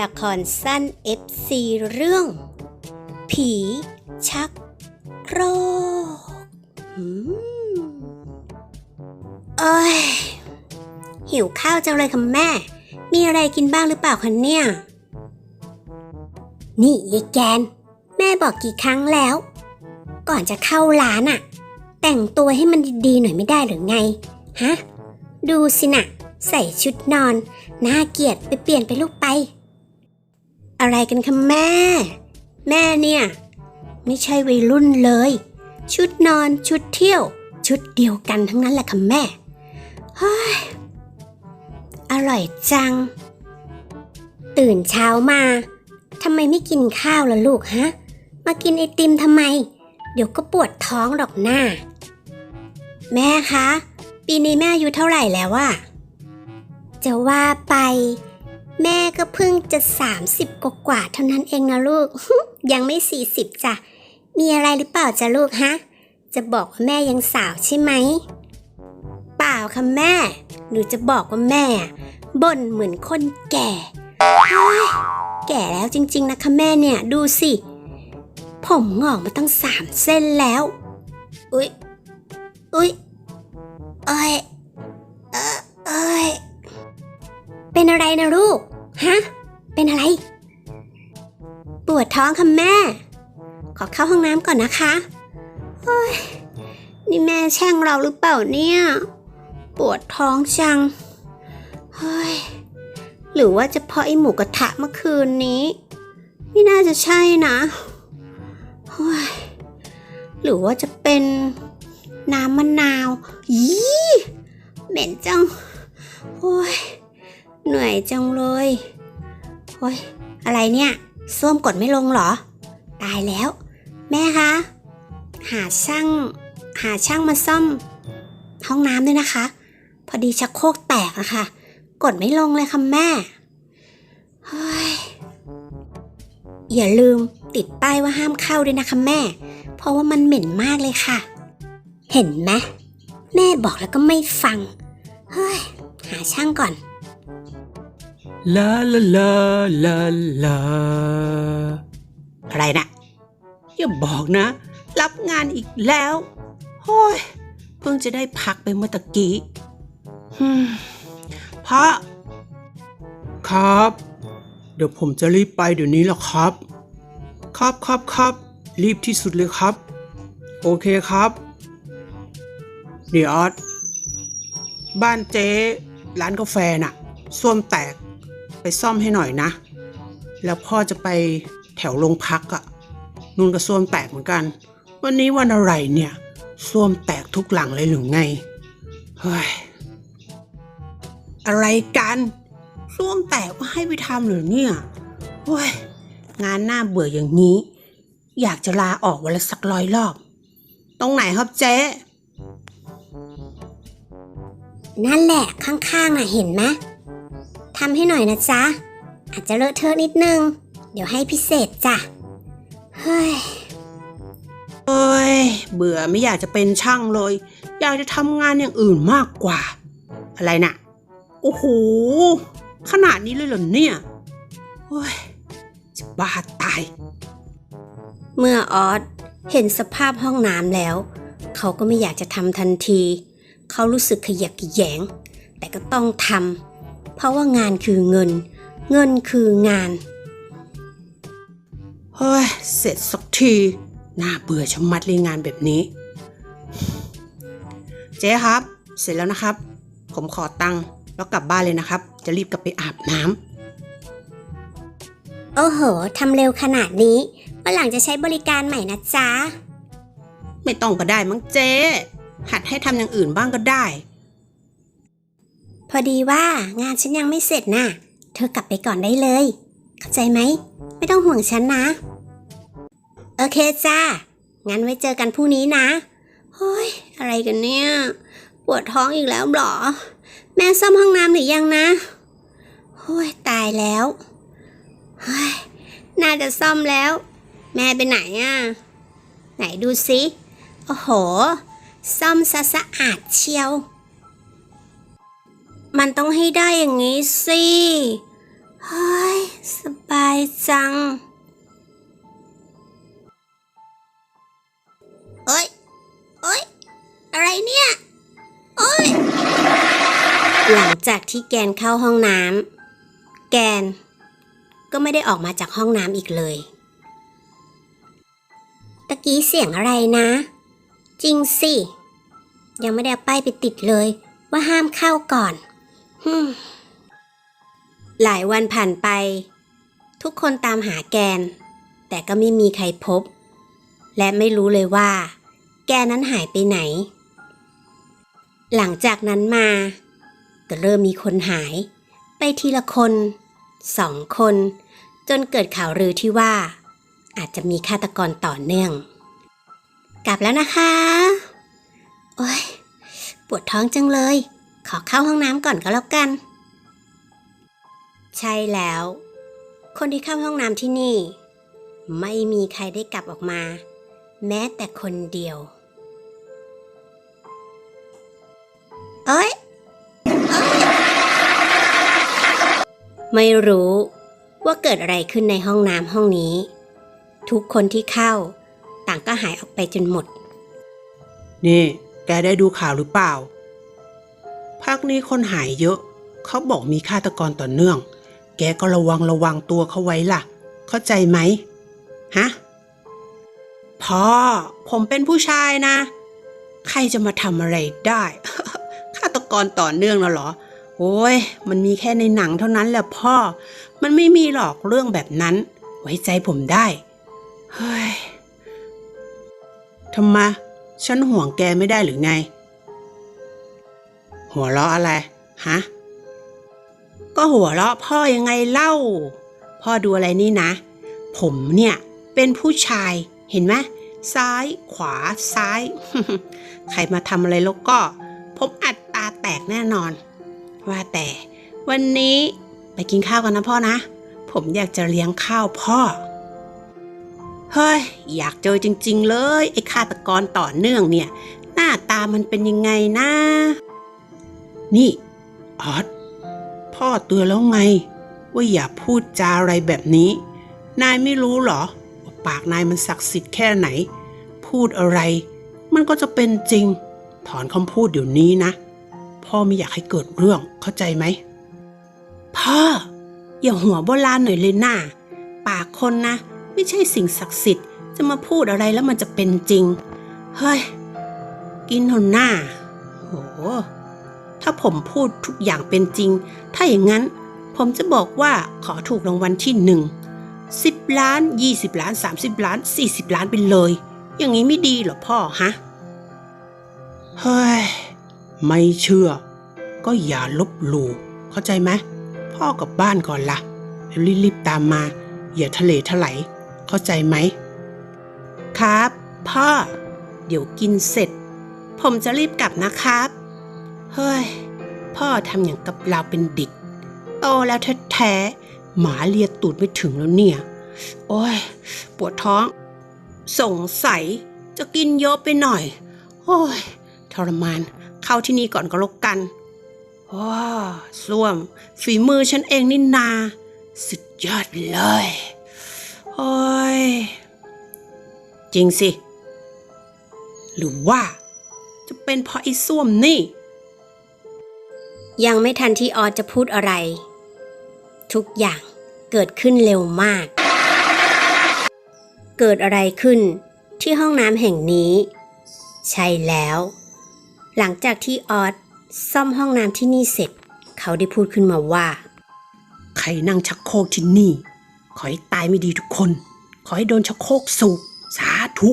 ละครสั้น FC เรื่อง ผี ชักโรคอืมโอ้ย หิวข้าวจังเลยค่ะแม่ มีอะไรกินบ้างหรือเปล่าคะเนี่ย นี่ยายแกน แม่บอกกี่ครั้งแล้ว ก่อนจะเข้าร้านอะแต่งตัวให้มันดีๆหน่อยไม่ได้หรือไง ฮะ ดูสินะใส่ชุดนอน น่าเกลียดไปเปลี่ยนไปลูกไป อะไรกันคะแม่ แม่เนี่ย ไม่ใช่วัยรุ่นเลย ชุดนอนชุดเที่ยว ชุดเดียวกันทั้งนั้นแหละค่ะแม่เฮ้ยอร่อยจัง ตื่นเช้ามาทำไมไม่กินข้าวล่ะลูกฮะ มากินไอติมทำไม เดี๋ยวก็ปวดท้องหรอกหน้า แม่คะ ปีนี้แม่อายุเท่าไหร่แล้วอะจะว่าไป แม่ก็เพิ่งจะ 30 กว่ากว่าเท่านั้นเองนะลูก ยังไม่ 40จ้ะ มีอะไรหรือเปล่าจ้ะลูกฮะ จะบอกว่าแม่ยังสาวใช่ไหม เปล่าค่ะแม่ หนูจะบอกว่าแม่บ่นเหมือนคนแก่ แก่แล้วจริง ๆ นะคะแม่เนี่ยดูสิ ผมงอกมาตั้งสามเส้นแล้ว อุ๊ย อุ๊ยเอ้ยเออเอ้ย เป็นอะไรนะลูก ฮะ เป็นอะไร ปวดท้องค่ะแม่ ขอเข้าห้องน้ำก่อนนะคะเฮ้ยนี่แม่แช่งเราหรือเปล่าเนี่ย ปวดท้องจังเฮ้ยหรือว่าจะเพราะไอหมูกระทะเมื่อคืนนี้ ไม่น่าจะใช่นะเฮ้ยหรือว่าจะเป็นน้ำมะนาว ยี่เหม็นจังโอ้ย เหนื่อยจังเลยโอ้ยอะไรเนี่ยส้วมกดไม่ลงหรอ ตายแล้ว แม่คะ หาช่าง หาช่างมาซ่อม ห้องน้ำด้วยนะคะ พอดีชักโครกแตกอะค่ะ กดไม่ลงเลยค่ะแม่เฮ้ยอย่าลืมติดป้ายว่าห้ามเข้าด้วยนะคะแม่ เพราะว่ามันเหม็นมากเลยค่ะ เห็นไหมแม่บอกแล้วก็ไม่ฟัง เฮ้ย หาช่างก่อน ลาลาลาลาลาอะไรนะอย่าบอกนะ รับงานอีกแล้วโอ้ยเพิ่งจะได้พักไปเมื่อตะกี้ฮึมพ่อครับ เดี๋ยวผมจะรีบไปเดี๋ยวนี้แหละครับ ครับครับครับรีบที่สุดเลยครับ โอเคครับเดี๋ยวออสบ้านเจ๊ร้านกาแฟน่ะส้วมแตก ไปซ่อมให้หน่อยนะ แล้วพ่อจะไปแถวโรงพักอะนุ่นก็ส้วมแตกเหมือนกัน วันนี้วันอะไรเนี่ยส้วมแตกทุกหลังเลยหรือไง เฮ้ย อะไรกันส้วมแตกก็ให้ไปทำหรือเนี่ยเฮ้ย งานหน้าเบื่ออย่างนี้ อยากจะลาออกวันละสักร้อยรอบ ตรงไหนครับเจ๊ นั่นแหละข้างๆน่ะเห็นไหม ทำให้หน่อยนะจ๊ะ อาจจะเลอะเทอะนิดนึง เดี๋ยวให้พิเศษจ้ะ เฮ้ยเอ้ย เบื่อไม่อยากจะเป็นช่างเลย อยากจะทำงานอย่างอื่นมากกว่า อะไรนะ่ะ โอ้โห ขนาดนี้เลยเหรอเนี่ยโอ้ยจะบ้าตาย เมื่อออสเห็นสภาพห้องน้ำแล้ว เขาก็ไม่อยากจะทำทันที เขารู้สึกขยักขยแยง แต่ก็ต้องทำ เพราะว่างานคือเงิน เงินคืองาน เฮ้ย เสร็จสักที น่าเบื่อชะมัดเลยงานแบบนี้ เจ๊ครับ เสร็จแล้วนะครับ ผมขอตังค์แล้วกลับบ้านเลยนะครับ จะรีบกลับไปอาบน้ำโอ้โหทำเร็วขนาดนี้วันหลังจะใช้บริการใหม่นะจ๊ะ ไม่ต้องก็ได้มั้งเจ๊ หัดให้ทำอย่างอื่นบ้างก็ได้พ อดีว่างานฉันยังไม่เสร็จน่ะ เธอกลับไปก่อนได้เลย เข้าใจไหม ไม่ต้องห่วงฉันนะ โอเคจ้า งั้นไว้เจอกันพรุ่งนี้นะเฮ้ย อะไรกันเนี่ย ปวดท้องอีกแล้วหรอ แม่ซ่อมห้องน้ำหรือยังนะโอ้ย ตายแล้วเฮ้ยน่าจะซ่อมแล้ว แม่ไปไหนอะ ไหนดูสิ โอ้โห ซ่อมซะสะอาดเชียว มันต้องให้ได้อย่างนี้สิ เฮ้ย สบายจัง เอ้ย เอ้ย อะไรเนี่ย เอ้ย หลังจากที่แกนเข้าห้องน้ำ แกน ก็ไม่ได้ออกมาจากห้องน้ำอีกเลย ตะกี้เสียงอะไรนะ จริงสิ ยังไม่ได้เอาป้ายไปติดเลยว่าห้ามเข้าก่อน หลายวันผ่านไป ทุกคนตามหาแกน แต่ก็ไม่มีใครพบ และไม่รู้เลยว่า แกนั้นหายไปไหน หลังจากนั้นมา ก็เริ่มมีคนหาย ไปทีละคนสองคน จนเกิดข่าวลือที่ว่า อาจจะมีฆาตกรต่อเนื่อง กลับแล้วนะคะ โอ้ยปวดท้องจังเลย ขอเข้าห้องน้ำก่อนก็แล้วกัน ใช่แล้ว คนที่เข้าห้องน้ำที่นี่ ไม่มีใครได้กลับออกมา แม้แต่คนเดียว เอ้ย ไม่รู้ว่าเกิดอะไรขึ้นในห้องน้ำห้องนี้ ทุกคนที่เข้า ต่างก็หายออกไปจนหมด นี่ แกได้ดูข่าวหรือเปล่า พักนี้คนหายเยอะ เขาบอกมีฆาตกรต่อเนื่อง แกก็ระวังระวังตัวเขาไว้ล่ะ เข้าใจไหมฮะพ่อ ผมเป็นผู้ชายนะ ใครจะมาทำอะไรได้ฆาตกรต่อเนื่องแล้วเหรอ โอ้ย มันมีแค่ในหนังเท่านั้นแหละพ่อ มันไม่มีหรอกเรื่องแบบนั้น ไว้ใจผมได้ เฮ้ยทำไมฉันห่วงแกไม่ได้หรือไง หัวเราะอะไร ฮะ ก็หัวเราะพ่อยังไงเล่า พ่อดูอะไรนี่นะ ผมเนี่ย เป็นผู้ชายเห็นไหมซ้ายขวาซ้าย ใครมาทำอะไรแล้วก็ ผมอัดตาแตกแน่นอน ว่าแต่วันนี้ไปกินข้าวกันนะพ่อนะ ผมอยากจะเลี้ยงข้าวพ่อ เฮ้ย อยากเจอจริง ๆ เลย ไอ้ฆาตกรต่อเนื่องเนี่ย หน้าตามันเป็นยังไงนะ นี่ออสพ่อเตือนแล้วไง ว่าอย่าพูดจาอะไรแบบนี้ นายไม่รู้เหรอว่าปากนายมันศักดิ์สิทธิ์แค่ไหน พูดอะไร มันก็จะเป็นจริง ถอนคำพูดเดี๋ยวนี้นะ พ่อไม่อยากให้เกิดเรื่องเข้าใจไหม พ่อ อย่าหัวโบราณหน่อยเลยน่าปากคนนะ ไม่ใช่สิ่งศักดิ์สิทธิ์จะมาพูดอะไรแล้วมันจะเป็นจริง เฮ้ย กินหนหน้า โห ถ้าผมพูดทุกอย่างเป็นจริง ถ้าอย่างนั้น ผมจะบอกว่าขอถูกรางวัลที่หนึ่งสิบล้านยี่สิบล้านสามสิบล้านสี่สิบล้านไปเลย อย่างนี้ไม่ดีหรอพ่อฮะ เฮ้ย ไม่เชื่อ ก็อย่าลบหลู่เข้าใจไหมพ่อกลับบ้านก่อนละ่ะแล้วรีบๆตามมา อย่าทะเลถลายเข้าใจไหม ครับ พ่อ เดี๋ยวกินเสร็จ ผมจะรีบกลับนะครับ เฮ้ย พ่อทำอย่างกับเราเป็นเด็ก โตแล้วแท้ๆหมาเลียตูดไม่ถึงแล้วเนี่ย โอ้ย ปวดท้อง สงสัยจะกินเยอะไปหน่อย โอ้ย ทรมาน เข้าที่นี่ก่อนก็ล้วกันว้าส้วม ฝีมือฉันเองนี่นา สุดยอดเลย โอ้ย จริงสิ หรือว่าจะเป็นเพราะไอ้ส้วมนี่ ยังไม่ทันที่ออสจะพูดอะไร ทุกอย่างเกิดขึ้นเร็วมาก เกิดอะไรขึ้นที่ห้องน้ำแห่งนี้ ใช่แล้ว หลังจากที่ออสซ่อมห้องน้ำที่นี่เสร็จ เขาได้พูดขึ้นมาว่า ใครนั่งชักโครกที่นี่ ขอให้ตายไม่ดีทุกคน ขอให้โดนชักโครกสูบสาธุ